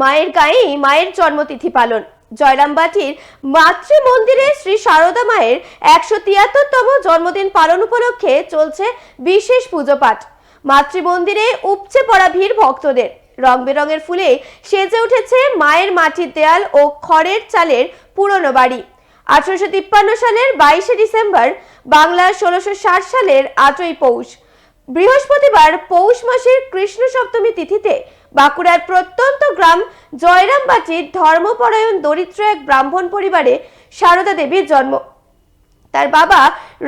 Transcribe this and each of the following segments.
মায়ের গায়েই মায়ের জন্মতিথি পালন। জয়রামবাটির মাতৃ মন্দিরে শ্রী সারদা মায়ের একশো তিয়াত্তরতম জন্মদিন পালন উপলক্ষে চলছে বিশেষ পুজো পাঠ মাতৃ মন্দিরে উপচে পড়া ভিড় ভক্তদের। রং বেরঙের ফুলে সেজে উঠেছে মায়ের মাটির দেয়াল ও খড়ের চালের পুরনো বাড়ি। আঠারোশো তিপ্পান্ন সালের বাইশে ডিসেম্বর বাংলা ষোলোশো ষাট সালের আটই পৌষ। বৃহস্পতিবার পৌষ মাসের কৃষ্ণ সপ্তমী তিথিতে বাঁকুড়ার প্রত্যন্ত গ্রাম জয়রামবাটির ধর্মপরায়ণ দরিদ্র এক ব্রাহ্মণ পরিবারে সারদা দেবীর জন্ম। তার বাবা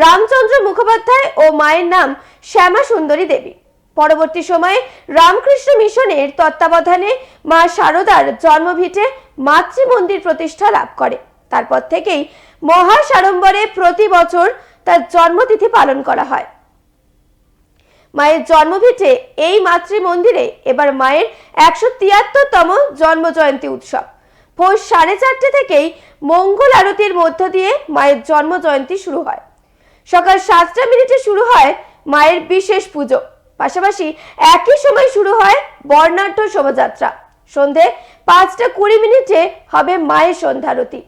রামচন্দ্র মুখোপাধ্যায় ও মায়ের নাম শ্যামা সুন্দরী দেবী। পরবর্তী সময়ে রামকৃষ্ণ মিশনের তত্ত্বাবধানে মা শারদার জন্মভিটে মাতৃ মন্দির প্রতিষ্ঠা লাভ করে। তারপর থেকেই মহা সাড়ম্বরে প্রতি বছর তার জন্মতিথি পালন করা হয়। মায়ের জন্মভিটে এই মাতৃ মন্দিরে এবার মায়ের একশো তিয়াত্তরতম জন্ম জয়ন্তী উৎসব। ভোর সাড়ে চারটে থেকেই মঙ্গল আরতির মধ্য দিয়ে মায়ের জন্ম জয়ন্তী শুরু হয়। সকাল সাতটা মিনিটে শুরু হয় মায়ের বিশেষ পুজো। পাশাপাশি একই সময় শুরু হয় বর্ণাঢ্য শোভাযাত্রা। সন্ধে পাঁচটা কুড়ি মিনিটে হবে মায়ের সন্ধ্যারতি।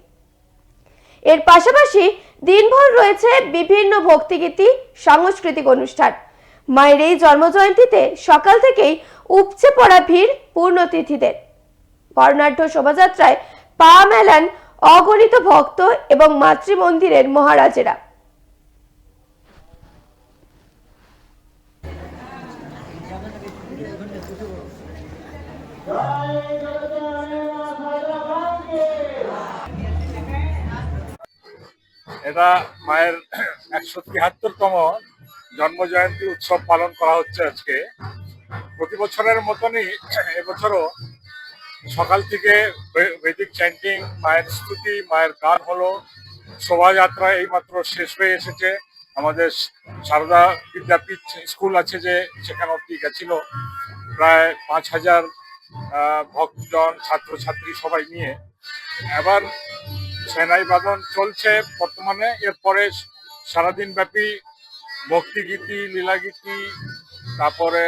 এর পাশাপাশি দিনভর রয়েছে বিভিন্ন ভক্তিগীতি, সাংস্কৃতিক অনুষ্ঠান। মায়ের এই জন্মজয়ন্তীতে সকাল থেকেই উপচে পড়া ভিড় পূর্ণতিথিদের। বর্ণাঢ্য শোভাযাত্রায় পা মেলান অগণিত ভক্ত এবং মাতৃ মন্দিরের মহারাজেরা। এটা মায়ের একশো তিয়াত্তরতম জন্ম জয়ন্তী উৎসব পালন করা হচ্ছে আজকে। প্রতি বছরের মতনই এবছরও সকাল থেকে বৈদিক চ্যান্টিং মায়ের স্তুতি, মায়ের গান হলো। শোভাযাত্রা এইমাত্র শেষ হয়ে এসেছে। আমাদের সারদা বিদ্যাপীঠ স্কুল আছে যে, সেখানে অব্দি গেছিল। প্রায় পাঁচ হাজার ভক্তজন, ছাত্রছাত্রী সবাই নিয়ে। এবার সেনাই বাদন চলছে বর্তমানে। এরপরে সারাদিন ব্যাপী ভক্তিগীতি, লীলাগীতি, তারপরে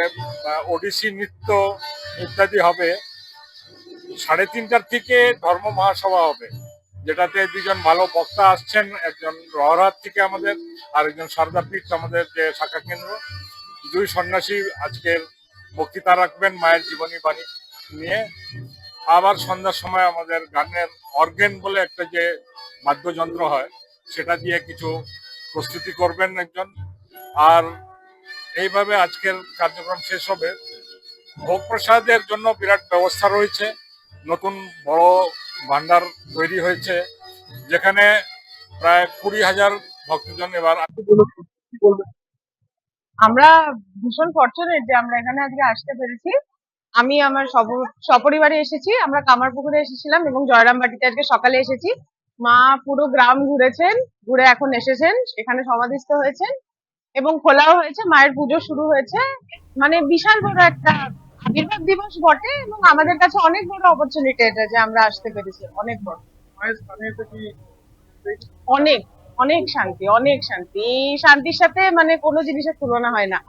ওডিসি নৃত্য ইত্যাদি হবে। সাড়ে তিনটার থেকে ধর্ম মহাসভা হবে, যেটাতে দুজন ভালো বক্তা আসছেন, একজন রহরাত থেকে আমাদের, আর একজন সারদাপীঠ আমাদের যে শাখা কেন্দ্র। দুই সন্ন্যাসী আজকের বক্তৃতা রাখবেন মায়ের জীবনী বাণী নিয়ে। আবার সন্ধ্যার সময় আমাদের গানের অর্গেন বলে একটা যে বাদ্যযন্ত্র হয়, সেটা দিয়ে কিছু প্রস্তুতি করবেন একজন। আর এইভাবে আজকের কার্যক্রম শেষ হবে। ভোগ প্রসাদের জন্য বিরাট ব্যবস্থা রয়েছে। নতুন বড় ভান্ডার তৈরি হয়েছে, যেখানে প্রায় কুড়ি হাজার ভক্তজন এবার আমরা ভীষণ ফর্চুনেট যে আমরা এখানে আজকে আসতে পেরেছি। আমি আমার সপরিবারে এসেছি, আমরা কামারপুকুরে এসেছিলাম এবং জয়রামবাটিতে আজকে সকালে এসেছি। মা পুরো গ্রাম ঘুরেছেন, ঘুরে এখন এসেছেন এখানে সমাধিস্থ হয়েছেন। এবং খোলাও হয়েছে, মায়ের পুজো শুরু হয়েছে। মানে বিশাল বড় একটা আবির্ভাব দিবস বটে এবং আমাদের কাছে অনেক বড় অপরচুনিটি এটা যে আমরা আসতে পেরেছি। অনেক বড়। অনেক অনেক শান্তি অনেক শান্তি। শান্তির সাথে মানে কোনো জিনিসের তুলনা হয় না।